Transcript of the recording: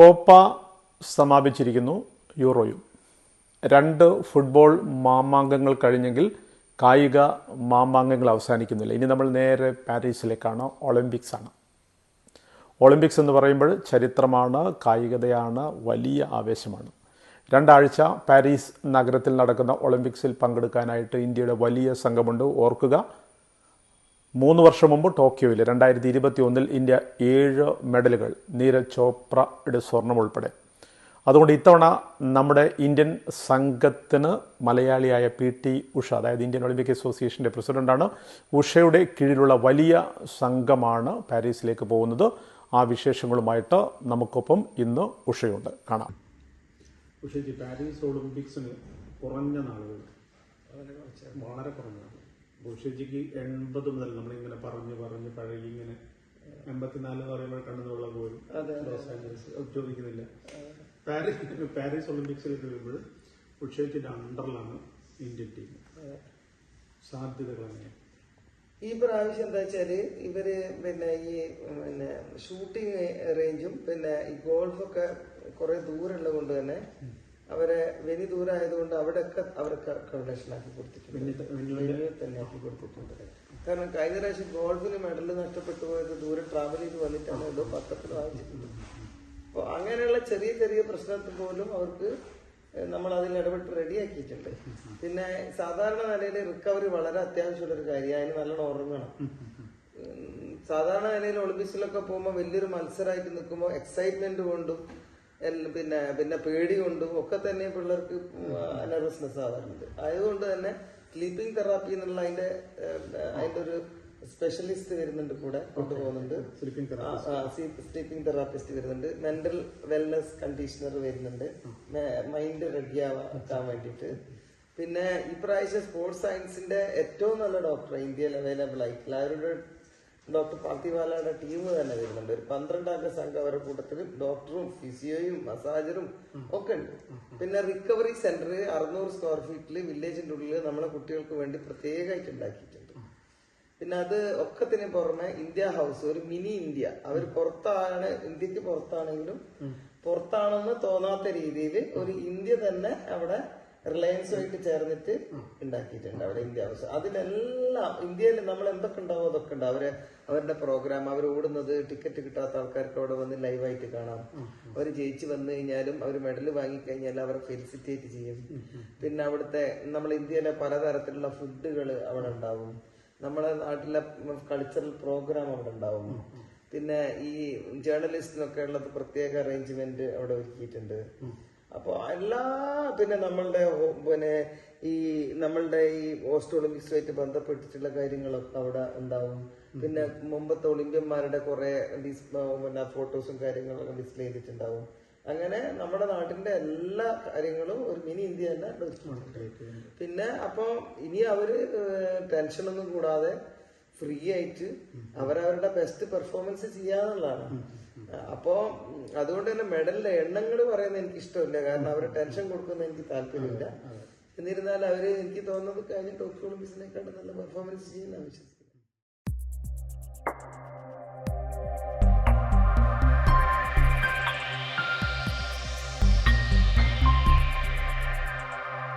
Copa സമാപിച്ചിരിക്കുന്നു യൂറോയും. രണ്ട് football മാമാങ്കങ്ങൾ കഴിഞ്ഞെങ്കിൽ കായിക മാമാങ്കങ്ങൾ അവസാനിക്കുന്നില്ല. ഇനി നമ്മൾ നേരെ പാരീസിലേക്കാണ്. ഒളിമ്പിക്സ് ആണ് ഒളിമ്പിക്സ് എന്ന് പറയുമ്പോൾ ചരിത്രമാണ് കായികതയാണ് വലിയ ആവേശമാണ്. രണ്ടാഴ്ച പാരീസ് നഗരത്തിൽ നടക്കുന്ന ഒളിമ്പിക്സിൽ പങ്കെടുക്കാനായിട്ട് ഇന്ത്യയുടെ വലിയ സംഘമുണ്ട്. ഓർക്കുക മൂന്ന് വർഷം മുമ്പ് ടോക്കിയോയിൽ രണ്ടായിരത്തി ഇരുപത്തി ഒന്നിൽ ഇന്ത്യ ഏഴ് മെഡലുകൾ നീരജ് ചോപ്രയുടെ സ്വർണം ഉൾപ്പെടെ. അതുകൊണ്ട് ഇത്തവണ നമ്മുടെ ഇന്ത്യൻ സംഘത്തിന് മലയാളിയായ പി ടി ഉഷ അതായത് ഇന്ത്യൻ ഒളിമ്പിക് അസോസിയേഷന്റെ പ്രസിഡന്റാണ് ഉഷയുടെ കീഴിലുള്ള വലിയ സംഘമാണ് പാരീസിലേക്ക് പോകുന്നത്. ആ വിശേഷങ്ങളുമായിട്ട് നമുക്കൊപ്പം ഇന്ന് ഉഷയുണ്ട്. കാണാം. ഉഷയ്ക്ക് പാരീസ് ഒളിമ്പിക്സിന് കുറഞ്ഞ നാളുകൾ വളരെ കുറഞ്ഞതാണ് ഉഷയ്ക്ക് എൺപത് മുതൽ നമ്മളിങ്ങനെ പറഞ്ഞ് പറഞ്ഞ് പഴകി ഇങ്ങനെ എൺപത്തിനാല് പറയുമ്പോൾ പറയുമ്പോൾ കണ്ണുള്ള പോലും ലോസ് ആഞ്ചലസ് ചോദിക്കുന്നില്ല പാരീസ് പാരീസ് ഒളിമ്പിക്സിലേക്ക് വരുമ്പോൾ ഉഷയ്ക്കിന്റെ അണ്ടറിലാണ് ഇന്ത്യൻ ടീം. സാധ്യതകൾ അങ്ങനെയാണ് ഈ പ്രാവശ്യം എന്താ വെച്ചാൽ ഇവർ പിന്നെ ഈ പിന്നെ ഷൂട്ടിംഗ് റേഞ്ചും പിന്നെ ഈ ഗോൾഫൊക്കെ കുറെ ദൂരമുള്ളത് കൊണ്ട് തന്നെ അവരെ വെനി ദൂരമായതുകൊണ്ട് അവിടെയൊക്കെ അവർക്ക് അക്കോമഡേഷൻ ആക്കി കൊടുത്തിട്ടുണ്ട്. തന്നെ ആക്കി കൊടുത്തിട്ടുണ്ട്. കാരണം കഴിഞ്ഞ പ്രാവശ്യം ഗോൾഫിന് മെഡൽ നഷ്ടപ്പെട്ടു പോയത് ദൂരെ ട്രാവൽ ചെയ്ത് വന്നിട്ടാണ് ഏതോ പത്രത്തിൽ വായിച്ചിട്ടുണ്ട്. അപ്പോൾ അങ്ങനെയുള്ള ചെറിയ ചെറിയ പ്രശ്നത്തിൽ പോലും അവർക്ക് നമ്മൾ അതിൽ ഇടപെട്ട് റെഡിയാക്കിയിട്ടുണ്ട്. പിന്നെ സാധാരണ നിലയിൽ റിക്കവറി വളരെ അത്യാവശ്യമുള്ള ഒരു കാര്യമാണ്. അതിന് നല്ലോണം ഉറങ്ങണം. സാധാരണ നിലയിൽ ഒളിമ്പിക്സിലൊക്കെ പോകുമ്പോൾ വലിയൊരു മത്സരമായിട്ട് നിൽക്കുമ്പോൾ എക്സൈറ്റ്മെന്റ് കൊണ്ടും പിന്നെ പിന്നെ പേടി കൊണ്ടും ഒക്കെ തന്നെ പിള്ളേർക്ക് നെർവസ്നെസ് ആവാറുണ്ട്. ആയതുകൊണ്ട് തന്നെ സ്ലീപ്പിംഗ് തെറാപ്പി എന്നുള്ള അതിന്റെ അതിന്റെ ഒരു സ്പെഷ്യലിസ്റ്റ് വരുന്നുണ്ട് കൂടെ കൊണ്ടുപോകുന്നുണ്ട്. Sleeping therapist. വരുന്നുണ്ട്. മെന്റൽ വെൽനസ് കണ്ടീഷണർ വരുന്നുണ്ട്. മൈൻഡ് റെഡി ആക്കാൻ വേണ്ടിയിട്ട്. പിന്നെ ഇപ്രാവശ്യം സ്പോർട്സ് സയൻസിന്റെ ഏറ്റവും നല്ല ഡോക്ടർ ഇന്ത്യയിൽ അവൈലബിൾ ആയിട്ടുള്ള അവരുടെ ഡോക്ടർ പാർത്തിവാലയുടെ ടീം തന്നെ വരുന്നുണ്ട്. ഒരു പന്ത്രണ്ടംഗ സംഘം അവരുടെ കൂട്ടത്തിൽ ഡോക്ടറും ഫിസിയോയും മസാജറും ഒക്കെ ഉണ്ട്. പിന്നെ റിക്കവറി സെന്റർ അറുന്നൂറ് സ്ക്വയർ ഫീറ്റിൽ വില്ലേജിന്റെ ഉള്ളിൽ നമ്മളെ കുട്ടികൾക്ക് വേണ്ടി പ്രത്യേകമായിട്ട് ഉണ്ടാക്കിയിട്ടുണ്ട്. പിന്നെ അത് ഒക്കത്തിന് പുറമെ ഇന്ത്യ ഹൗസ് ഒരു മിനി ഇന്ത്യ. അവർ പുറത്താണ് ഇന്ത്യയ്ക്ക് പുറത്താണെങ്കിലും പുറത്താണെന്ന് തോന്നാത്ത രീതിയിൽ ഒരു ഇന്ത്യ തന്നെ അവിടെ റിലയൻസുമായിട്ട് ചേർന്നിട്ട് ഉണ്ടാക്കിയിട്ടുണ്ട് അവിടെ ഇന്ത്യ ഹൗസ്. അതിലെല്ലാം ഇന്ത്യയിൽ നമ്മൾ എന്തൊക്കെ ഉണ്ടാവും അതൊക്കെ ഉണ്ട്. അവർ അവരുടെ പ്രോഗ്രാം അവർ ഓടുന്നത് ടിക്കറ്റ് കിട്ടാത്ത ആൾക്കാർക്ക് അവിടെ വന്ന് ലൈവായിട്ട് കാണാം. അവർ ജയിച്ചു വന്നു കഴിഞ്ഞാലും അവർ മെഡൽ വാങ്ങിക്കഴിഞ്ഞാൽ അവരെ ഫെലിസിറ്റേറ്റ് ചെയ്യും. പിന്നെ അവിടുത്തെ നമ്മൾ ഇന്ത്യയിലെ പലതരത്തിലുള്ള ഫുഡുകൾ അവിടെ ഉണ്ടാവും. നമ്മളെ നാട്ടിലെ കൾച്ചറൽ പ്രോഗ്രാം അവിടെ ഉണ്ടാവും. പിന്നെ ഈ ജേർണലിസ്റ്റിനൊക്കെ ഉള്ളത് പ്രത്യേക അറേഞ്ച്മെന്റ് അവിടെ ഒരുക്കിയിട്ടുണ്ട് അപ്പോൾ എല്ലാ പിന്നെ നമ്മളുടെ പിന്നെ ഈ നമ്മളുടെ ഈ ഓസ്റ്റ് ഒളിമ്പിക്സുമായിട്ട് ബന്ധപ്പെട്ടിട്ടുള്ള കാര്യങ്ങളൊക്കെ അവിടെ ഉണ്ടാവും. പിന്നെ മുമ്പത്തെ ഒളിമ്പ്യന്മാരുടെ കുറെ പിന്നെ ഫോട്ടോസും കാര്യങ്ങളൊക്കെ ഡിസ്പ്ലേ ചെയ്തിട്ടുണ്ടാവും. അങ്ങനെ നമ്മുടെ നാട്ടിന്റെ എല്ലാ കാര്യങ്ങളും ഒരു മിനി ഇന്ത്യ തന്നെ പിന്നെ അപ്പൊ ഇനി അവർ ടെൻഷനൊന്നും കൂടാതെ ഫ്രീ ആയിട്ട് അവരവരുടെ ബെസ്റ്റ് പെർഫോമൻസ് ചെയ്യാന്നുള്ളതാണ്. അപ്പോ അതുകൊണ്ട് തന്നെ മെഡലിന്റെ എണ്ണങ്ങൾ പറയുന്നത് എനിക്ക് ഇഷ്ടമില്ല കാരണം അവരെ ടെൻഷൻ കൊടുക്കുന്ന എനിക്ക് താല്പര്യമില്ല. എന്നിരുന്നാൽ അവർ എനിക്ക് തോന്നുന്നത് കഴിഞ്ഞ ടോക്കിയോ ഒളിമ്പിക്സിനെക്കാട്ടും നല്ല പെർഫോമൻസ് ചെയ്യുന്ന ആവശ്യം